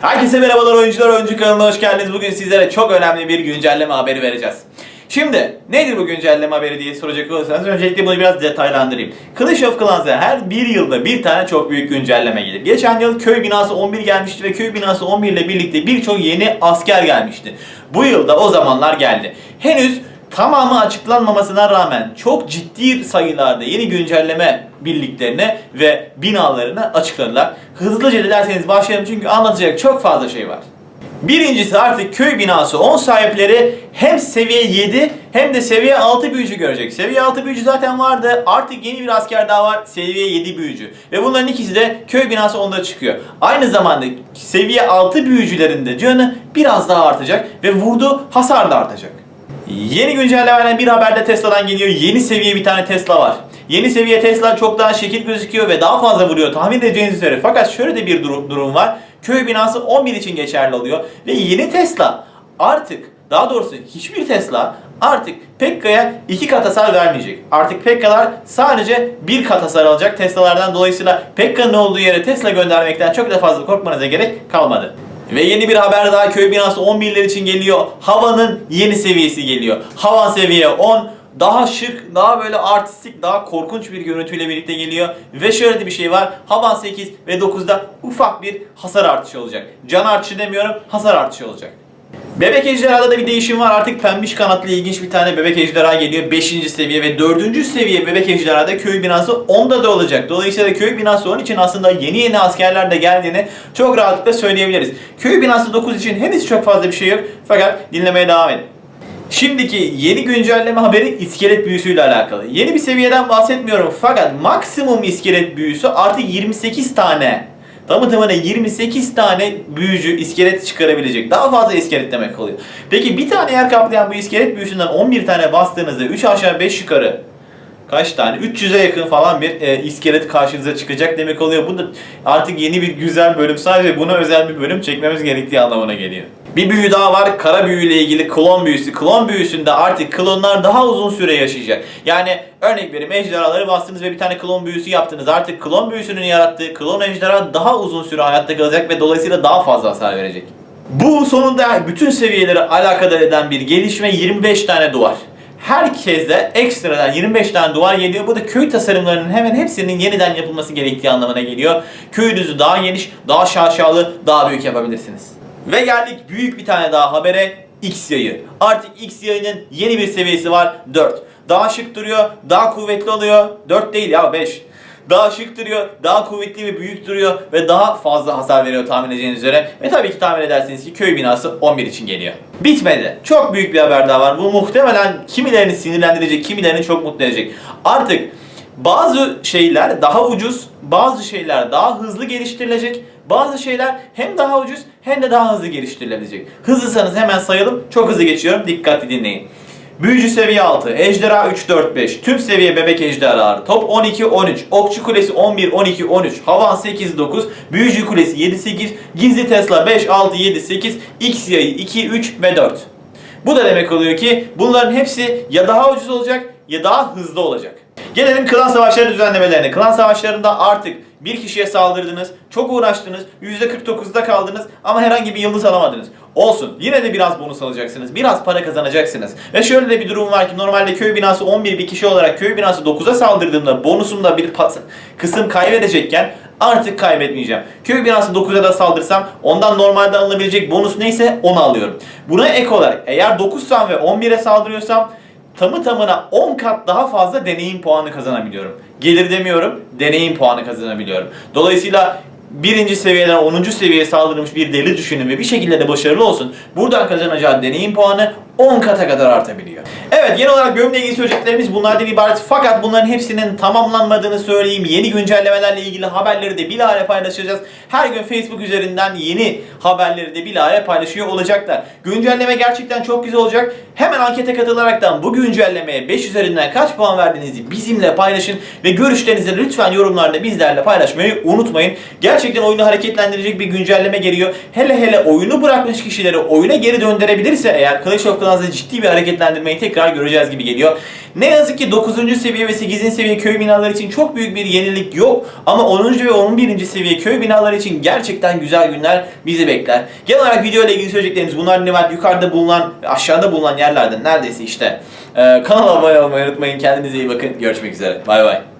Herkese merhabalar oyuncular, oyuncu kanalına hoş geldiniz. Bugün sizlere çok önemli bir güncelleme haberi vereceğiz. Şimdi nedir bu güncelleme haberi diye soracak olursanız öncelikle bunu biraz detaylandırayım. Clash of Clans'a her bir yılda bir tane çok büyük güncelleme gelir. Geçen yıl köy binası 11 gelmişti ve köy binası 11 ile birlikte birçok yeni asker gelmişti. Bu yılda o zamanlar geldi. Henüz tamamı açıklanmamasına rağmen çok ciddi sayılarda yeni güncelleme birliklerini ve binalarını açıkladılar. Hızlıca dilerseniz başlayalım çünkü anlatacak çok fazla şey var. Birincisi artık köy binası 10 sahipleri hem seviye 7 hem de seviye 6 büyücü görecek. Seviye 6 büyücü zaten vardı. Artık yeni bir asker daha var. Seviye 7 büyücü. Ve bunların ikisi de köy binası 10'da çıkıyor. Aynı zamanda seviye 6 büyücülerin de canı biraz daha artacak ve vurduğu hasar da artacak. Yeni güncellemeden bir haber de Tesla'dan geliyor. Yeni seviye bir tane Tesla var. Yeni seviye Tesla çok daha şekil gözüküyor ve daha fazla vuruyor tahmin edeceğiniz üzere. Fakat şöyle de bir durum, durum var. Köy binası 11 için geçerli oluyor. Ve yeni Tesla artık daha doğrusu hiçbir Tesla artık Pekka'ya iki kat hasar vermeyecek. Artık Pekka'lar sadece bir kat hasar alacak Tesla'lardan. Dolayısıyla Pekka'nın olduğu yere Tesla göndermekten çok da fazla korkmanıza gerek kalmadı. Ve yeni bir haber daha köy binası 11'ler için geliyor. Havanın yeni seviyesi geliyor. Havan seviye 10 daha şık, daha böyle artistik, daha korkunç bir görüntüyle birlikte geliyor. Ve şöyle de bir şey var. Havan 8 ve 9'da ufak bir hasar artışı olacak. Can artışı demiyorum, hasar artışı olacak. Bebek ejderhada da bir değişim var. Artık pembiş kanatlı ilginç bir tane bebek ejderha geliyor. 5. seviye ve 4. seviye bebek ejderhada köy binası 10'da da olacak. Dolayısıyla köy binası 10 için aslında yeni yeni askerler de geldiğini çok rahatlıkla söyleyebiliriz. Köy binası 9 için henüz çok fazla bir şey yok. Fakat dinlemeye devam edin. Şimdiki yeni güncelleme haberi iskelet büyüsüyle alakalı. Yeni bir seviyeden bahsetmiyorum fakat maksimum iskelet büyüsü artık 28 tane. Tamı tamına 28 tane büyücü iskelet çıkarabilecek. Daha fazla iskelet demek oluyor. Peki bir tane yer kaplayan bu iskelet büyüsünden 11 tane bastığınızda 3 aşağı 5 yukarı kaç tane 300'e yakın falan bir e, iskelet karşınıza çıkacak demek oluyor. Bu da artık yeni bir güzel bölüm. Sadece buna özel bir bölüm çekmemiz gerektiği anlamına geliyor. Bir büyü daha var. Kara büyüyle ilgili klon büyüsü. Klon büyüsünde artık klonlar daha uzun süre yaşayacak. Yani örnek vereyim ejderhaları bastınız ve bir tane klon büyüsü yaptınız. Artık klon büyüsünün yarattığı klon ejderha daha uzun süre hayatta kalacak ve dolayısıyla daha fazla hasar verecek. Bu sonunda bütün seviyeleri alakadar eden bir gelişme 25 tane duvar. Herkese ekstradan 25 tane duvar geliyor. Bu da köy tasarımlarının hemen hepsinin yeniden yapılması gerektiği anlamına geliyor. Köyünüzü daha geniş, daha şaşalı, daha büyük yapabilirsiniz. Ve geldik büyük bir tane daha habere X yayı. Artık X yayının yeni bir seviyesi var 4. Daha şık duruyor, daha kuvvetli oluyor. 4 değil ya 5. Daha şık duruyor, daha kuvvetli ve büyük duruyor ve daha fazla hasar veriyor tahmin edeceğiniz üzere. Ve tabii ki tahmin edersiniz ki köy binası 11 için geliyor. Bitmedi. Çok büyük bir haber daha var. Bu muhtemelen kimilerini sinirlendirecek, kimilerini çok mutlu edecek. Artık bazı şeyler daha ucuz, bazı şeyler daha hızlı geliştirilecek. Bazı şeyler hem daha ucuz hem de daha hızlı geliştirilebilecek. Hızlıysanız hemen sayalım. Çok hızlı geçiyorum. Dikkatli dinleyin. Büyücü seviye 6, ejderha 3 4 5, tüm seviye bebek ejderhaları, top 12 13, okçu kulesi 11 12 13, havan 8 9, büyücü kulesi 7 8, gizli tesla 5 6 7 8, x yayı 2 3 ve 4. Bu da demek oluyor ki bunların hepsi ya daha ucuz olacak ya daha hızlı olacak. Gelelim klan savaşları düzenlemelerine. Klan savaşlarında artık bir kişiye saldırdınız, çok uğraştınız, %49'da kaldınız ama herhangi bir yıldız alamadınız. Olsun. Yine de biraz bonus alacaksınız. Biraz para kazanacaksınız. Ve şöyle de bir durum var ki normalde köy binası 11 bir kişi olarak köy binası 9'a saldırdığımda bonusumda bir kısım kaybedecekken artık kaybetmeyeceğim. Köy binası 9'a da saldırsam ondan normalde alınabilecek bonus neyse onu alıyorum. Buna ek olarak eğer 9'sam ve 11'e saldırıyorsam tamı tamına 10 kat daha fazla deneyim puanı kazanabiliyorum. Gelir demiyorum, deneyim puanı kazanabiliyorum. Dolayısıyla birinci seviyeden 10. seviyeye saldırmış bir deli düşünün ve bir şekilde de başarılı olsun. Buradan kazanacağı deneyim puanı 10 kata kadar artabiliyor. Evet genel olarak bölümle ilgili söyleyeceklerimiz bunlardan ibaret. Fakat bunların hepsinin tamamlanmadığını söyleyeyim. Yeni güncellemelerle ilgili haberleri de bilahare paylaşacağız. Her gün Facebook üzerinden yeni haberleri de bilahare paylaşıyor olacaklar. Güncelleme gerçekten çok güzel olacak. Hemen ankete katılaraktan bu güncellemeye 5 üzerinden kaç puan verdiğinizi bizimle paylaşın. Ve görüşlerinizi lütfen yorumlarda bizlerle paylaşmayı unutmayın. Gerçekten oyunu hareketlendirecek bir güncelleme geliyor. Hele hele oyunu bırakmış kişileri oyuna geri döndürebilirse eğer Clash of Clans'da ciddi bir hareketlendirmeyi tekrar göreceğiz gibi geliyor. Ne yazık ki 9. seviye ve 8. seviye köy binaları için çok büyük bir yenilik yok. Ama 10. ve 11. seviye köy binaları için gerçekten güzel günler bizi bekler. Genel olarak video ile ilgili söyleyeceklerimiz bunlar ne var? Yukarıda bulunan, aşağıda bulunan yerlerden neredeyse işte. Ee, kanala abone olmayı unutmayın. Kendinize iyi bakın. Görüşmek üzere. Bay bay.